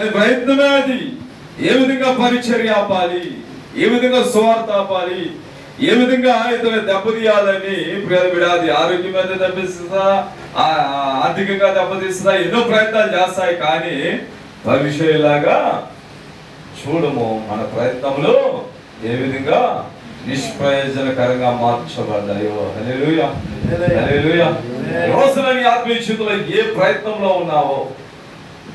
అది ప్రయత్నమే అది. ఏ విధంగా పరిచర్య ఆపాలి? ఏ విధంగా సువార్త ఆపాలి? ఏ విధంగా ఇతను దెబ్బతీయాలని విడాది ఆరోగ్యం మీద దెబ్బతీస్తుందా? ఆర్థికంగా దెబ్బతీస్తుందా? ఎన్నో ప్రయత్నాలు చేస్తాయి కానీ భవిష్యలాగా చూడము మన ప్రయత్నంలో ఏ విధంగా నిష్ప్రయోజనకరంగా మార్చబడ్డాయో. హల్లెలూయా. హల్లెలూయా. ఈ రోజున నీ ఆత్మీయ జీవితంలో ఏ ప్రయత్నంలో ఉన్నావో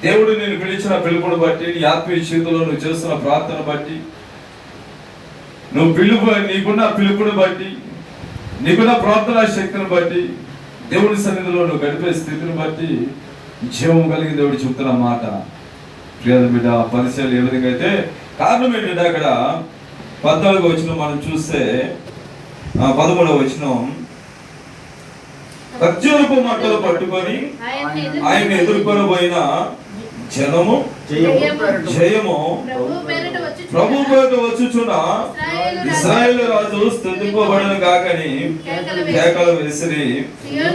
దేవుడు నేను పిలిచిన పిలుపుని బట్టి నీ ఆత్మీయ జీవితంలో నువ్వు చేస్తున్న ప్రార్థన బట్టి నువ్వు పిలుపు నీకున్న పిలుపుని బట్టి నీకున్న ప్రార్థనా శక్తిని బట్టి దేవుడి సన్నిధిలో నువ్వు గడిపే స్థితిని బట్టి జీవం కలిగి దేవుడు చెబుతున్న మాట. ప్రియద బిడ్డ పరిచయాలు ఏ విధంగా అయితే కారణం ఏంటంటే అక్కడ పద్నాలుగు వచ్చిన మనం చూస్తే పదమూడవ వచ్చిన ఖర్జూరపు మంటలు పట్టుకొని ఆయన ఎదుర్కొని పోయిన జనము జయము. ప్రభు పేట వచ్చుచున్న ఇస్రాయేల్ రాజు. స్థుతింపబడను కాకని కేకలు విసిరి.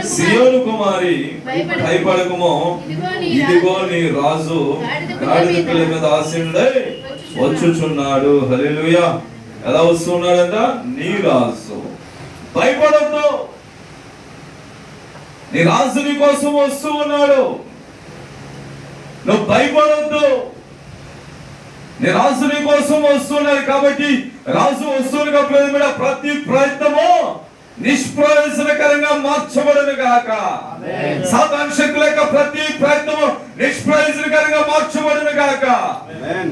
సియోను కుమారి. భయపడకుమో. ఇదిగో నీ రాజు. గాడిద పిల్ల మీద. ఆశీనుడై వచ్చుచున్నాడు. హల్లెలూయా. ఎలా వస్తున్నాడంట? నీ రాజు. భయపడద్దు. నీ రాజు నీ కోసం వస్తూ ఉన్నాడు. నువ్వు భయపడొద్దు నీ రాజు నీ కోసం వస్తున్నాడు కాబట్టి రాజు వస్తువులుగా మీద ప్రతి ప్రయత్నము నిష్ప్రయోజనకరంగా మార్చబడను గాక. సాతాన్ శక్తుల యొక్క ప్రతి ప్రయత్నము నిష్ప్రయోజనకరంగా మార్చబడను గాక.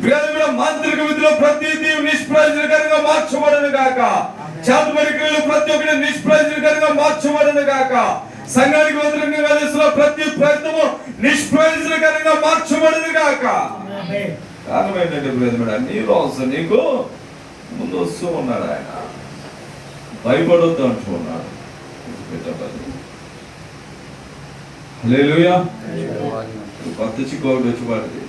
ప్రియమైన మాంత్రిక విధిలో ప్రతిదీ నిష్ప్రయోజనకరంగా మార్చబడను గాక. చేతబడి క్రియలు ప్రతి ఒక్కటి నిష్ప్రయోజనకరంగా మార్చబడను గాక. సంఘానికి వ్యతిరేకంగా చేస్తున్న ప్రతి ప్రయత్నము నిష్ప్రయోజనకరంగా మార్చబడను గాక కారణం ఏంటంటే ప్రియమైన నీ రోజు నీకు ముందు వస్తూ ఉన్నాడు ఆయన. భయపడొద్దు అంటున్నాడు హల్లెలూయా. కొత్త చిక్కు ఒకటి వచ్చి పడింది